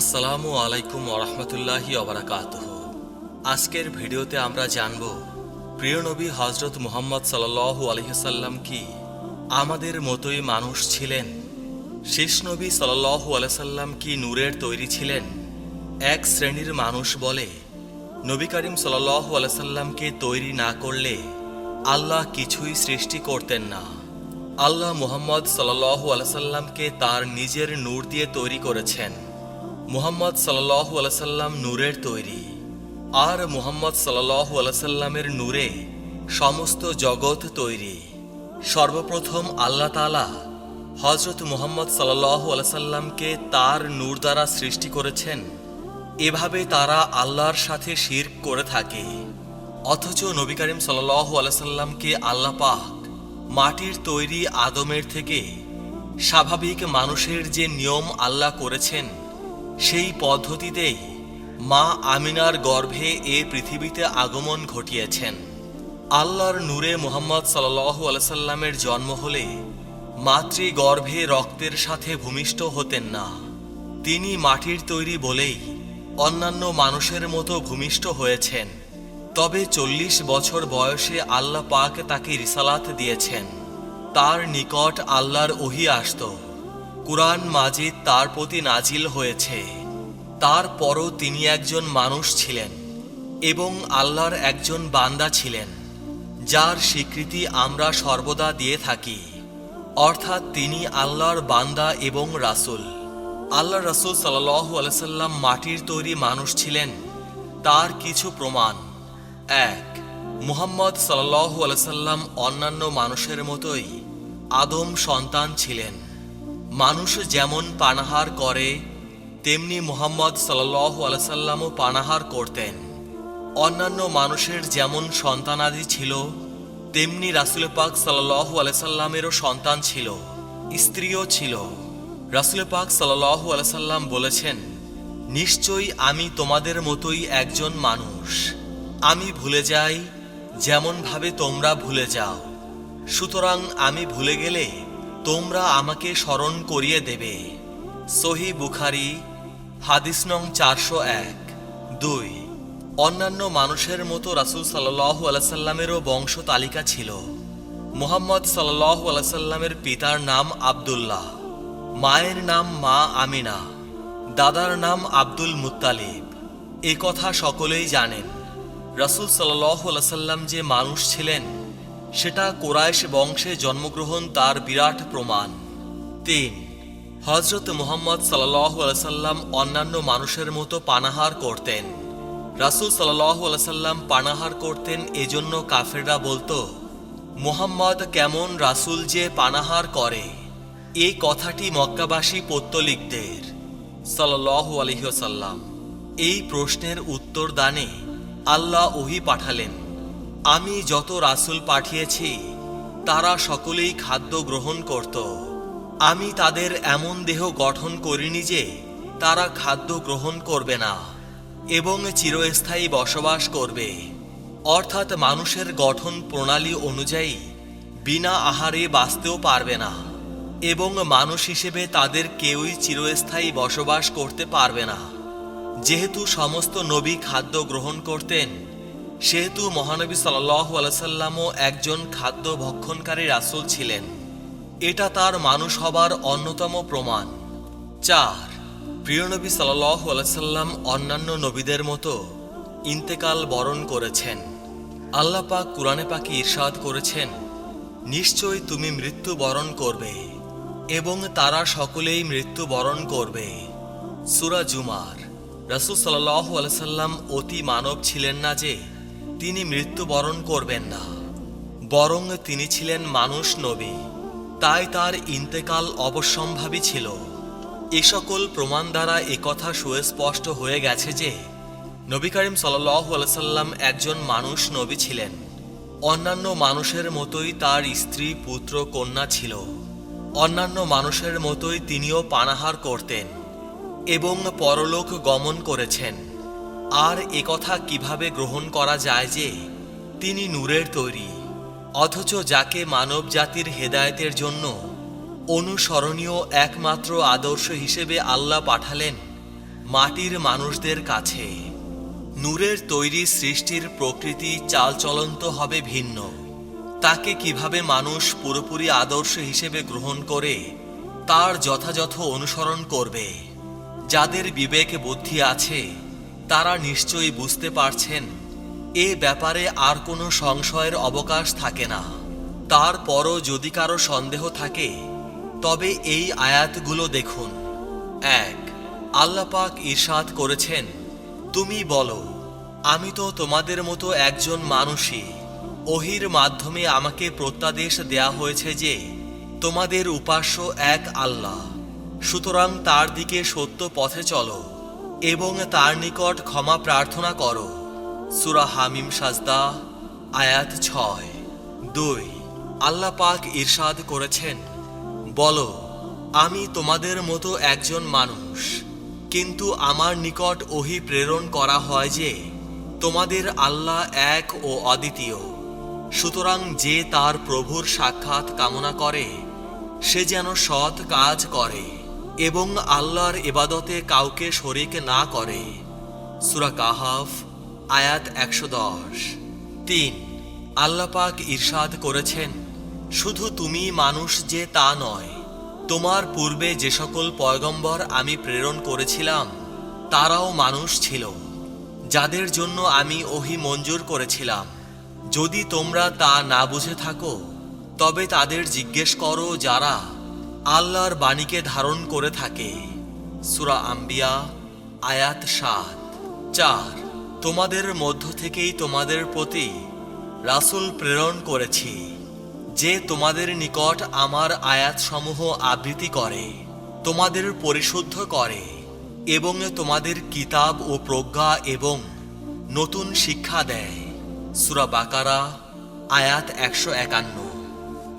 আসসালামু আলাইকুম ওরহমতুল্লাহি অবরাকাত আজকের ভিডিওতে আমরা জানব, প্রিয় নবী হজরত মুহাম্মদ সাল্লাল্লাহু আলহিসাল্লাম কি? আমাদের মতোই মানুষ ছিলেন? শেষ নবী সাল্লাল্লাহু আলাইসাল্লাম কি নূরের তৈরি ছিলেন? এক শ্রেণির মানুষ বলে, নবী করিম সাল্লাল্লাহু আলাইসাল্লামকে তৈরি না করলে আল্লাহ কিছুই সৃষ্টি করতেন না। আল্লাহ মুহাম্মদ সাল্লাল্লাহু আলাইসাল্লামকে তার নিজের নূর দিয়ে তৈরি করেছেন। মুহাম্মদ সাল্লাল্লাহু আলাইসাল্লাম নূরের তৈরি। আর মুহাম্মদ সাল্লাল্লাহু আলাইসাল্লামের নূরে সমস্ত জগৎ তৈরি। সর্বপ্রথম আল্লাহ তাআলা হজরত মুহাম্মদ সাল্লাল্লাহু আলাইসাল্লামকে তার নূর দ্বারা সৃষ্টি করেছেন। এভাবে তারা আল্লাহর সাথে শির করে থাকে। অথচ নবী করিম সাল্লাল্লাহু আলাইসাল্লামকে আল্লাহ পাক মাটির তৈরি আদমের থেকে স্বাভাবিক মানুষের যে নিয়ম আল্লাহ করেছেন সেই পদ্ধতিতেই মা আমিনার গর্ভে এ পৃথিবীতে আগমন ঘটিয়েছেন। আল্লাহর নূরে মোহাম্মদ সাল্লাল্লাহু আলাইসাল্লামের জন্ম হলে মাতৃ গর্ভে রক্তের সাথে ভূমিষ্ঠ হতেন না। তিনি মাটির তৈরি বলেই অন্যান্য মানুষের মতো ভূমিষ্ঠ হয়েছেন। তবে চল্লিশ বছর বয়সে আল্লাহ পাক তাকে রিসালাত দিয়েছেন। তার নিকট আল্লাহর ওহি আসত। কুরআন মাজিদ তার প্রতি নাজিল হয়েছে। তারপরও তিনি একজন মানুষ ছিলেন এবং আল্লাহর একজন বান্দা ছিলেন, যার স্বীকৃতি আমরা সর্বদা দিয়ে থাকি। অর্থাৎ তিনি আল্লাহর বান্দা এবং রাসূল। আল্লাহ রাসূল সাল্লাল্লাহু আলাইহি সাল্লাম মাটির তৈরি মানুষ ছিলেন। তার কিছু প্রমাণ। এক, মুহাম্মদ সাল্লাল্লাহু আলাইহি সাল্লাম অন্যান্য মানুষের মতোই আদম সন্তান ছিলেন। মানুষ যেমন পানাহার করে, তেমনি মুহাম্মদ সাল্লাল্লাহু আলাইহি সাল্লামও পানাহার করতেন। অন্যান্য মানুষের যেমন সন্তানাদি ছিল, তেমনি রাসুল পাক সাল্লাল্লাহু আলাইহি সাল্লামেরও সন্তান ছিল, স্ত্রীও ছিল। রাসুল পাক সাল্লাল্লাহু আলাইহি সাল্লাম বলেছেন, নিশ্চয়ই আমি তোমাদের মতোই একজন মানুষ। আমি ভুলে যাই, যেমনভাবে তোমরা ভুলে যাও। সুতরাং আমি ভুলে গেলে তোমরা আমাকে স্মরণ করিয়ে দেবে। সহি বুখারি, হাদিস নং চারশো এক, দুই। অন্যান্য মানুষের মতো রাসুল সাল্লাহ আলাইসাল্লামেরও বংশ তালিকা ছিল। মুহাম্মদ সাল্লাহ আলাইসাল্লামের পিতার নাম আবদুল্লাহ, মায়ের নাম মা আমিনা, দাদার নাম আব্দুল মুত্তালিব। এ কথা সকলেই জানেন। রাসুল সাল্লাহ আলাইসাল্লাম যে মানুষ ছিলেন সেটা কোরাইশ বংশে জন্মগ্রহণ তার বিরাট প্রমাণ। তিন হজরত মুহাম্মদ সাল্লাহ আলাইসাল্লাম অন্যান্য মানুষের মতো পানাহার করতেন। রাসুল সাল্লাহ আলাইসাল্লাম পানাহার করতেন এজন্য কাফেররা বলতো, মুহাম্মদ কেমন রাসুল যে পানাহার করে? এই কথাটি মক্কাবাসী পত্তলিকদের সাল্লাহ আলহিহসাল্লাম এই প্রশ্নের উত্তর দানে আল্লাহ ওহি পাঠালেন। আমি যত রাসুল পাঠিয়েছি, তারা সকলেই খাদ্য গ্রহণ করত। আমি তাদের এমন দেহ গঠন করিনি যে তারা খাদ্য গ্রহণ করবে না এবং চিরস্থায়ী বসবাস করবে। অর্থাৎ মানুষের গঠন প্রণালী অনুযায়ী বিনা আহারে বাঁচতেও পারবে না এবং মানুষ হিসেবে তাদের কেউই চিরস্থায়ী বসবাস করতে পারবে না। যেহেতু সমস্ত নবী খাদ্য গ্রহণ করতেন সেহেতু মহানবী সাল্লাহ আলাইসাল্লামও একজন খাদ্য ভক্ষণকারী রাসুল ছিলেন। এটা তার মানুষ হবার অন্যতম প্রমাণ। চার, প্রিয় নবী সাল্লাহ আলাইসাল্লাম অন্যান্য নবীদের মতো ইন্তেকাল বরণ করেছেন। আল্লাহ পাক কুরআনে পাকে ইরশাদ করেছেন নিশ্চয় তুমি মৃত্যু বরণ করবে এবং তারা সকলেই মৃত্যু বরণ করবে। সুরা জুমার, রাসুল সাল্লাহ আলাইসাল্লাম অতি মানব ছিলেন না যে তিনি মৃত্যুবরণ করবেন না। বরং তিনি ছিলেন মানুষ নবী। তাই তার ইন্তেকাল অবশ্যম্ভাবী ছিল। এ সকল প্রমাণ দ্বারা একথা সুস্পষ্ট হয়ে গেছে যে, নবী করিম আলাইসাল্লাম একজন মানুষ নবী ছিলেন। অন্যান্য মানুষের মতোই তার স্ত্রী, পুত্র, কন্যা ছিল। অন্যান্য মানুষের মতোই তিনিও পানাহার করতেন এবং পরলোক গমন করেছেন। আর একথা কীভাবে গ্রহণ করা যায় যে, তিনি নূরের তৈরি। অথচ যাকে মানব জাতির হেদায়েতের জন্য অনুসরণীয় একমাত্র আদর্শ হিসেবে আল্লাহ পাঠালেন, মাটির মানুষদের কাছে। নূরের তৈরি সৃষ্টির প্রকৃতি চালচলন তো হবে ভিন্ন। তাকে কীভাবে মানুষ পুরোপুরি আদর্শ হিসেবে গ্রহণ করে, তার যথাযথ অনুসরণ করবে। যাদের বিবেক বুদ্ধি আছে তারা নিশ্চয়ই বুঝতে পারছেন, এ ব্যাপারে আর কোনো সংশয়ের অবকাশ থাকে না। তারপরও যদি কারও সন্দেহ থাকে, তবে এই আয়াতগুলো দেখুন। এক আল্লাপাক ঈর্ষাদ করেছেন, তুমি বলো, আমি তো তোমাদের মতো একজন মানুষই। ওহির মাধ্যমে আমাকে প্রত্যাদেশ দেয়া হয়েছে যে, তোমাদের উপাস্য এক আল্লাহ। সুতরাং তার দিকে সত্য পথে চলো। এবং তার নিকট ক্ষমা প্রার্থনা করো। সুরা হামিম সাজদা, আয়াত ছয়। দুই, আল্লাহ পাক ইরশাদ করেছেন, বলো, আমি তোমাদের মতো একজন মানুষ, কিন্তু আমার নিকট ওহি প্রেরণ করা হয় যে, তোমাদের আল্লাহ এক ও অদ্বিতীয়। সুতরাং যে তার প্রভুর সাক্ষাৎ কামনা করে, সে যেন সৎ কাজ করে। এবং আল্লাহর এবাদতে কাউকে শরিক না করে। সুরা কাহাফ, আয়াত একশো দশ। তিন আল্লাপাক ঈর্ষাদ করেছেন, শুধু তুমি মানুষ যে তা নয়, তোমার পূর্বে যে সকল পয়গম্বর আমি প্রেরণ করেছিলাম, তারাও মানুষ ছিল। যাদের জন্য আমি ওহি মঞ্জুর করেছিলাম। যদি তোমরা তা না বুঝে থাকো, তবে তাদের জিজ্ঞেস করো যারা আল্লাহর বাণীকে ধারণ করে থাকে। সুরা আম্বিয়া, আয়াত সাত। চার, তোমাদের মধ্য থেকেই তোমাদের প্রতি রাসুল প্রেরণ করেছি, যে তোমাদের নিকট আমার আয়াতসমূহ আবৃত্তি করে, তোমাদের পরিশুদ্ধ করে এবং তোমাদের কিতাব ও প্রজ্ঞা এবং নতুন শিক্ষা দেয়। সুরা বাকারা, আয়াত একশো একান্ন।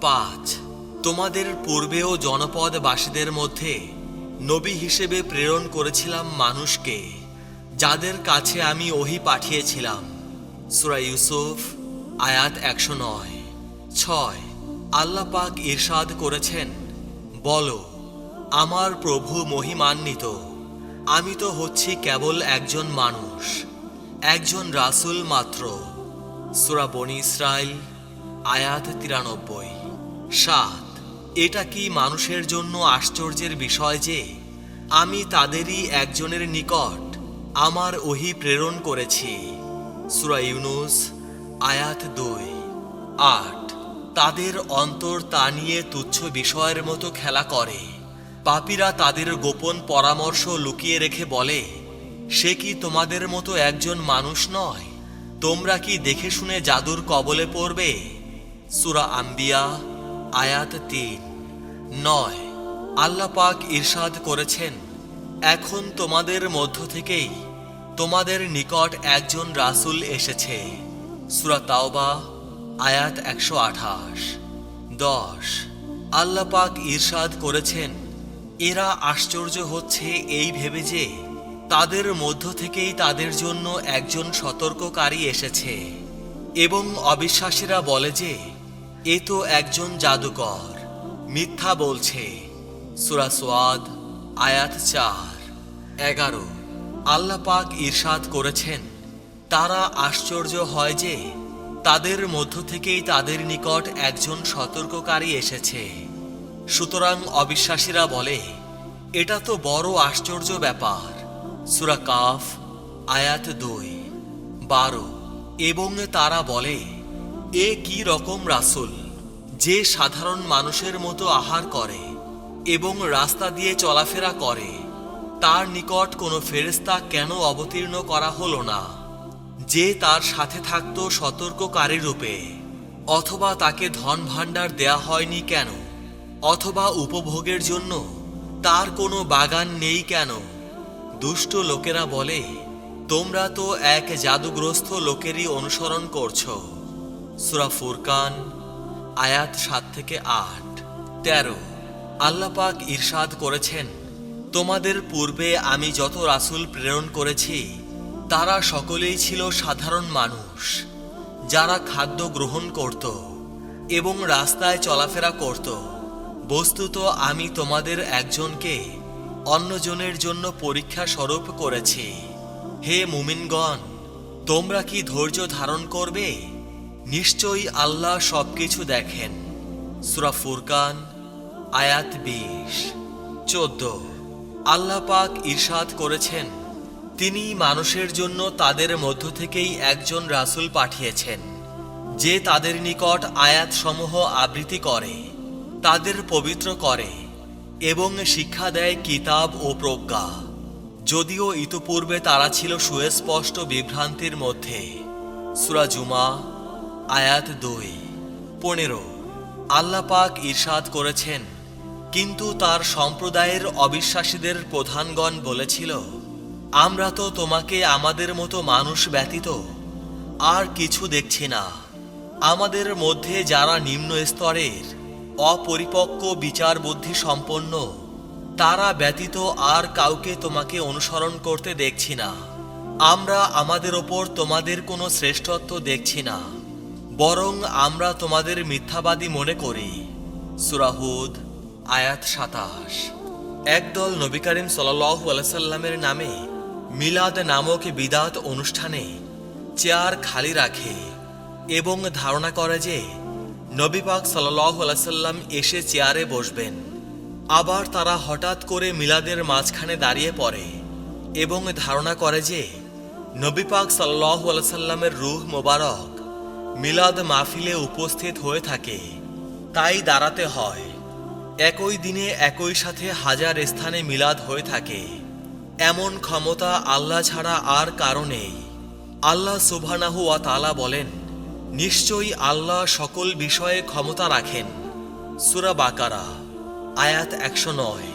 পাঁচ তোমাদের পূর্বেও জনপদবাসীদের মধ্যে নবী হিসেবে প্রেরণ করেছিলাম মানুষকে, যাদের কাছে আমি ওহি পাঠিয়েছিলাম। সুরা ইউসুফ, আয়াত একশো নয়। ছয়, আল্লাহ পাক ইরশাদ করেছেন, বলো, আমার প্রভু মহিমান্বিত, আমি তো হচ্ছি কেবল একজন মানুষ, একজন রাসূল মাত্র। সুরা বনি ইসরাইল, আয়াত তিরানব্বই, সাত এটা কি মানুষের জন্য আশ্চর্যের বিষয় যে আমি তাদেরই একজনের নিকট আমার ওহি প্রেরণ করেছি? সুরা ইউনুস, আয়াত দুই। আট। তাদের অন্তর তা নিয়ে তুচ্ছ বিষয়ের মতো খেলা করে। পাপীরা তাদের গোপন পরামর্শ লুকিয়ে রেখে বলে, সে কি তোমাদের মতো একজন মানুষ নয়? তোমরা কি দেখে শুনে জাদুর কবলে পড়বে? সুরা আম্বিয়া আয়াত তিন। নয়, আল্লাহ পাক ইরশাদ করেছেন, এখন তোমাদের মধ্য থেকেই তোমাদের নিকট একজন রাসূল এসেছে। সুরা তাওবা, আয়াত একশো আঠাশ। দশ, আল্লাহ পাক ইরশাদ করেছেন, এরা আশ্চর্য হচ্ছে এই ভেবে যে তাদের মধ্য থেকেই তাদের জন্য একজন সতর্ককারী এসেছে। এবং অবিশ্বাসীরা বলে যে এ তো একজন জাদুকর। মিথ্যা বলছে। সুরা সোয়াদ, আয়াত চার, এগারো। আল্লাহ পাক ঈর্ষাদ করেছেন, তারা আশ্চর্য হয় যে তাদের মধ্য থেকেই তাদের নিকট একজন সতর্ককারী এসেছে। সুতরাং অবিশ্বাসীরা বলে, এটা তো বড় আশ্চর্য ব্যাপার। সুরা কাফ, আয়াত দুই, বারো। এবং তারা বলে এ কি রকম রাসূল? যে সাধারণ মানুষের মতো আহার করে এবং রাস্তা দিয়ে চলাফেরা করে, তার নিকট কোনো ফেরেস্তা কেন অবতীর্ণ করা হলো না? যে তার সাথে থাকত সতর্ককারী রূপে, অথবা তাকে ধন ভাণ্ডার দেয়া হয়নি কেন? অথবা উপভোগের জন্য তার কোনো বাগান নেই কেন? দুষ্ট লোকেরা বলে, তোমরা তো এক জাদুগ্রস্ত লোকেরই অনুসরণ করছ। সুরা ফুরকান, আয়াত সাত থেকে আট। তেরো। আল্লাপাক ঈর্ষাদ করেছেন, তোমাদের পূর্বে আমি যত রাসূল প্রেরণ করেছি, তারা সকলেই ছিল সাধারণ মানুষ। যারা খাদ্য গ্রহণ করত এবং রাস্তায় চলাফেরা করত, বস্তুত আমি তোমাদের একজনকে অন্যজনের জন্য পরীক্ষা স্বরূপ করেছি। হে মুমিনগণ, তোমরা কি ধৈর্য ধারণ করবে? নিশ্চয়ই আল্লাহ সবকিছু দেখেন। সুরা ফুরকান, আয়াত বিশ, চোদ্দ। আল্লাহ পাক ইরশাদ করেছেন, তিনি মানুষের জন্য তাদের মধ্য থেকেই একজন রাসূল পাঠিয়েছেন, যে তাদের নিকট আয়াতসমূহ আবৃত্তি করে, তাদের পবিত্র করে এবং শিক্ষা দেয় কিতাব ও প্রজ্ঞা। যদিও ইতোপূর্বে তারা ছিল সুস্পষ্ট বিভ্রান্তির মধ্যে। সুরা জুমা আয়াত দুই, পনেরো। আল্লাহ পাক ইরশাদ করেছেন, কিন্তু তার সম্প্রদায়ের অবিশ্বাসীদের প্রধানগণ বলেছিল, আমরা তো তোমাকে আমাদের মতো মানুষ ব্যতীত আর কিছু দেখছি না। আমাদের মধ্যে যারা নিম্ন স্তরের অপরিপক্ক বিচার বুদ্ধি সম্পন্ন, তারা ব্যতীত আর কাউকে তোমাকে অনুসরণ করতে দেখছি না। আমরা আমাদের ওপর তোমাদের কোনো শ্রেষ্ঠত্ব দেখছি না। বরং আমরা তোমাদের মিথ্যাবাদী মনে করি। সুরাহুদ আয়াত সাতাশ। একদল নবী করিম সাল্লাহ আলাইসাল্লামের নামে মিলাদ নামক বিদাত অনুষ্ঠানে চেয়ার খালি রাখে এবং ধারণা করে যে নবী পাক সাল্লাহ আলাইসাল্লাম এসে চেয়ারে বসবেন। আবার তারা হঠাৎ করে মিলাদের মাঝখানে দাঁড়িয়ে পড়ে এবং ধারণা করে যে নবী পাক সাল্লাহ আলাইসাল্লামের রুহ মোবারক মিলাদ মাহফিলে উপস্থিত হয়ে থাকে। তাই দাঁড়াতে হয়। একই দিনে একই সাথে হাজার স্থানে মিলাদ হয়ে থাকে। এমন ক্ষমতা আল্লাহ ছাড়া আর কারণেই আল্লাহ সুবহানাহু ওয়া তাআলা বলেন, নিশ্চয়ই আল্লাহ সকল বিষয়ে ক্ষমতা রাখেন। সুরা বাকারা, আয়াত একশো নয়।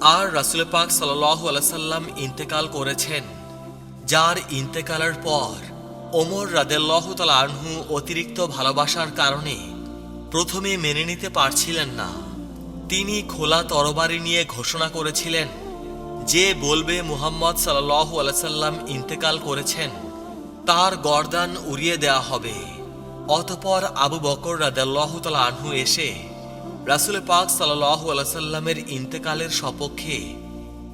আর রাসুল পাক সাল্লাহ আলাইসাল্লাম ইন্তেকাল করেছেন, যার ইন্তেকালের পর ওমর রাদেল্লাহ তাল আনহু অতিরিক্ত ভালোবাসার কারণে প্রথমে মেনে নিতে পারছিলেন না। তিনি খোলা তরবারি নিয়ে ঘোষণা করেছিলেন যে বলবে মুহাম্মদ সাল্লাহ আলাইসাল্লাম ইন্তেকাল করেছেন, তার গর্দান উড়িয়ে দেয়া হবে। অতপর আবু বকর রাদাল্লাহ তাল আনহু এসে রাসুল পাক সাল্লাহ আলাইসাল্লামের ইন্তেকালের সপক্ষে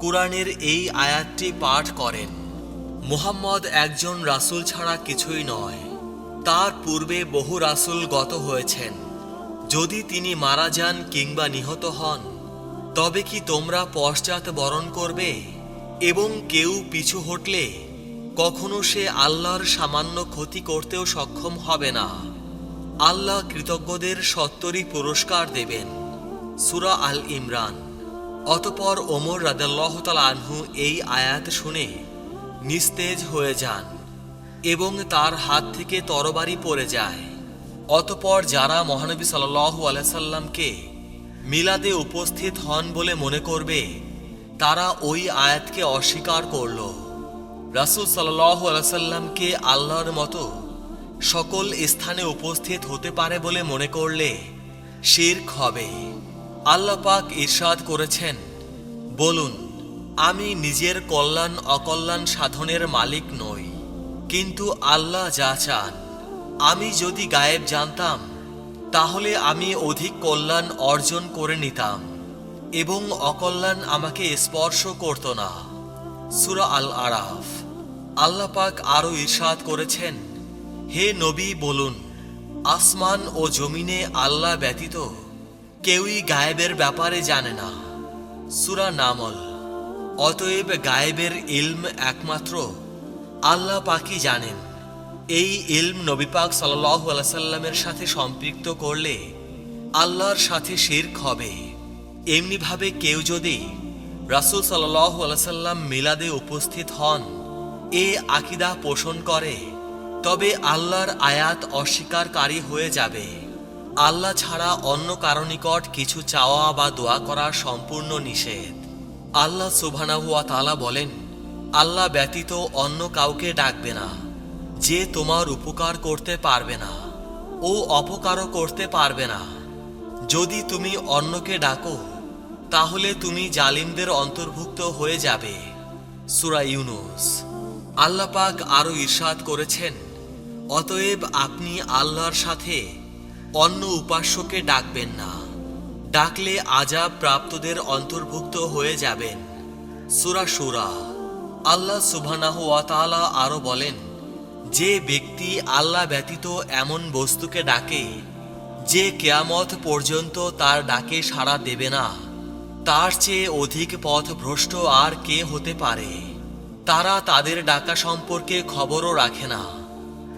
কুরআনের এই আয়াতটি পাঠ করেন। মুহাম্মদ একজন রাসূল ছাড়া কিছুই নয়। তার পূর্বে বহু রাসূল গত হয়েছেন। যদি তিনি মারা যান কিংবা নিহত হন, তবে কি তোমরা পশ্চাৎ বরণ করবে? এবং কেউ পিছু হটলে কখনো সে আল্লাহর সামান্য ক্ষতি করতেও সক্ষম হবে না। আল্লাহ কৃতজ্ঞদের সত্তরই পুরস্কার দেবেন। সুরা আল ইমরান। অতপর ওমর রাদাল্লাহ আনহু এই আয়াত শুনে নিস্তেজ হয়ে যান এবং তার হাত থেকে তরবারি পড়ে যায়। অতপর যারা মহানবী সাল্লাহ আলাইসাল্লামকে মিলাদে উপস্থিত হন বলে মনে করবে, তারা ওই আয়াতকে অস্বীকার করল। রাসুল সাল্লাহ আলাইসাল্লামকে আল্লাহর মতো সকল স্থানে উপস্থিত হতে পারে বলে মনে করলে শির্ক হবে। আল্লাহ পাক ইরশাদ করেছেন, বলুন আমি নিজের কল্যাণ, অকল্যাণ সাধনের মালিক নই। কিন্তু আল্লাহ যা চান, আমি যদি গায়েব জানতাম, তাহলে আমি অধিক কল্যাণ অর্জন করে নিতাম এবং অকল্যাণ আমাকে স্পর্শ করত না। সুরা আল আরাফ আল্লাহ পাক আরও ইরশাদ করেছেন, হে নবী বলুন, আসমান ও জমিনে আল্লাহ ব্যতীত কেউই গায়েবের ব্যাপারে জানে না। সুরা নামল। অতএব গায়েবের ইলম একমাত্র আল্লাহ পাকি জানেন। এই ইলম নবী পাক সাল্লাহ আলাইসাল্লামের সাথে সম্পৃক্ত করলে আল্লাহর সাথে শির্ক হবে। এমনিভাবে কেউ যদি রাসুল সাল্লাহ আলাইসাল্লাম মিলাদে উপস্থিত হন, এ আকিদা পোষণ করে, তবে আল্লাহর আয়াত অস্বীকারী হয়ে যাবে। আল্লাহ ছাড়া অন্য কারও নিকট কিছু চাওয়া বা দোয়া করা সম্পূর্ণ নিষেধ। আল্লাহ সুবহানাহুয়া তালা বলেন, আল্লাহ ব্যতীত অন্য কাউকে ডাকবে না, যে তোমার উপকার করতে পারবে না ও অপকারও করতে পারবে না। যদি তুমি অন্যকে ডাকো, তাহলে তুমি জালিমদের অন্তর্ভুক্ত হয়ে যাবে। সুরা ইউনুস। আল্লাহ পাক আরও ঈর্ষাদ করেছেন, অতএব আপনি আল্লাহর সাথে অন্য উপাস্যকে ডাকবেন না। ডাকলে আজাব প্রাপ্তদের অন্তর্ভুক্ত হয়ে যাবেন। সুরা সুরা আল্লাহ সুবহানাহু ওয়া তাআলা আরও বলেন, যে ব্যক্তি আল্লাহ ব্যতীত এমন বস্তুকে ডাকে, যে কেয়ামত পর্যন্ত তার ডাকে সাড়া দেবে না, তার চেয়ে অধিক পথ ভ্রষ্ট আর কে হতে পারে? তারা তাদের ডাকা সম্পর্কে খবরও রাখে না।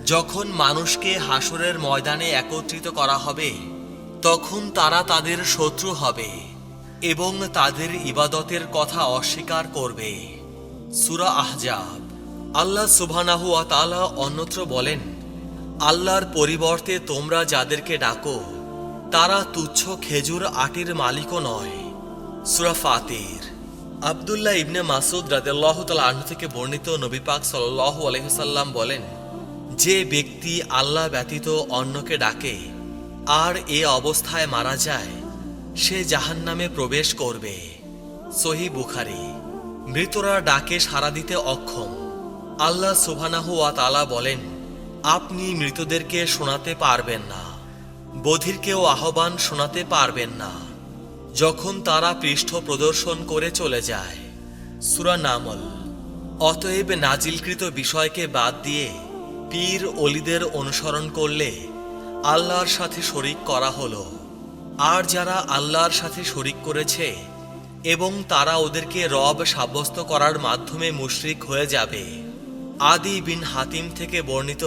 যখন মানুষকে হাসরের ময়দানে একত্রিত করা হবে তখন তারা তাদের শত্রু হবে এবং তাদের ইবাদতের কথা অস্বীকার করবে। সুরা আহজাব। আল্লাহ সুবহানাহু ওয়া অন্যত্র বলেন, আল্লাহর পরিবর্তে তোমরা যাদেরকে ডাকো, তারা তুচ্ছ খেজুর আটির মালিকও নয়। সুরা ফাতির। আবদুল্লাহ ইবনে মাসুদ রাদিয়াল্লাহু তাআলা আনহু থেকে বর্ণিত নবী পাক সাল্লাল্লাহু আলাইহি সাল্লাম বলেন, যে ব্যক্তি আল্লাহ ব্যতীত অন্যকে ডাকে আর এ অবস্থায় মারা যায়, সে জাহান্নামে প্রবেশ করবে। সহি বুখারি। মৃতরা ডাকে সাড়া দিতে অক্ষম। আল্লাহ সুবহানাহু তাআলা বলেন, আপনি মৃতদেরকে শোনাতে পারবেন না। বধিরকেও আহ্বান শোনাতে পারবেন না। যখন তারা পৃষ্ঠ প্রদর্শন করে চলে যায়, সুরা নামল। অতএব নাজিলকৃত বিষয়কে বাদ দিয়ে পীর অলিদের অনুসরণ করলে আল্লাহর সাথে শরিক করা হলো। আর যারা আল্লাহর সাথে শরিক করেছে এবং তারা ওদেরকে রব সাব্যস্ত করার মাধ্যমে মুশরিক হয়ে যাবে। আদি বিন হাতিম থেকে বর্ণিত,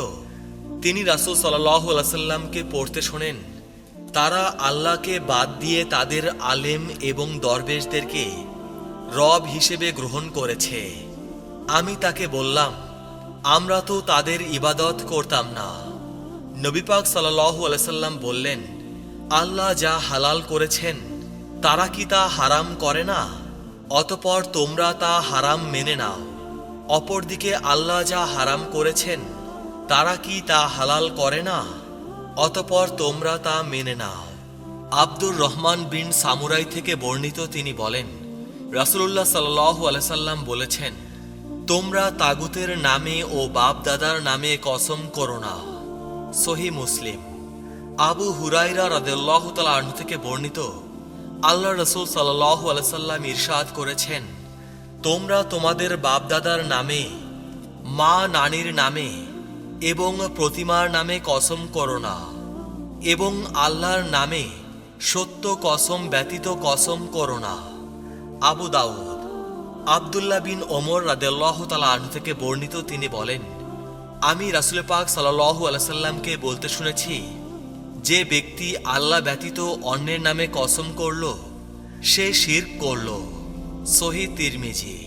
তিনি রাসূল সাল্লাল্লাহু আলাইহি সাল্লামকে পড়তে শোনেন, তারা আল্লাহকে বাদ দিয়ে তাদের আলেম এবং দরবেশদেরকে রব হিসেবে গ্রহণ করেছে। আমি তাকে বললাম, আমরা তো তাদের ইবাদত করতাম না। নবী পাক সাল্লাল্লাহু আলাইহি বললেন, আল্লাহ যা হালাল করেছেন, তারা কি তা হারাম করে না? অতপর তোমরা তা হারাম মেনে নাও। অপরদিকে আল্লাহ যা হারাম করেছেন, তারা কি তা হালাল করে না? অতপর তোমরা তা মেনে নাও। আব্দুর রহমান বিন সামুরাই থেকে বর্ণিত তিনি বলেন, রাসূলুল্লাহ সাল্লাল্লাহু আলাইহি সাল্লাম বলেছেন, তোমরা তাগুতের নামে ও বাপ দাদার নামে কসম করো না। সহি মুসলিম। আবু হুরাইরা রাদিয়াল্লাহু তাআলা আনহু থেকে বর্ণিত আল্লাহ রসুল সাল্লাল্লাহু আলাইহি সাল্লাম ইরশাদ করেছেন, তোমরা তোমাদের বাপদাদার নামে, মা নানির নামে এবং প্রতিমার নামে কসম করো না এবং আল্লাহর নামে সত্য কসম ব্যতীত কসম করো না। আবু দাউদ। আবদুল্লাহ বিন ওমর রাদেল্লাহ তালা আনহু থেকে বর্ণিত তিনি বলেন আমি রাসুল পাক সাল্লাহ আলাইসাল্লামকে বলতে শুনেছি, যে ব্যক্তি আল্লাহ ব্যতীত অন্যের নামে কসম করল, সে শির করল। সহি তিরমিজি।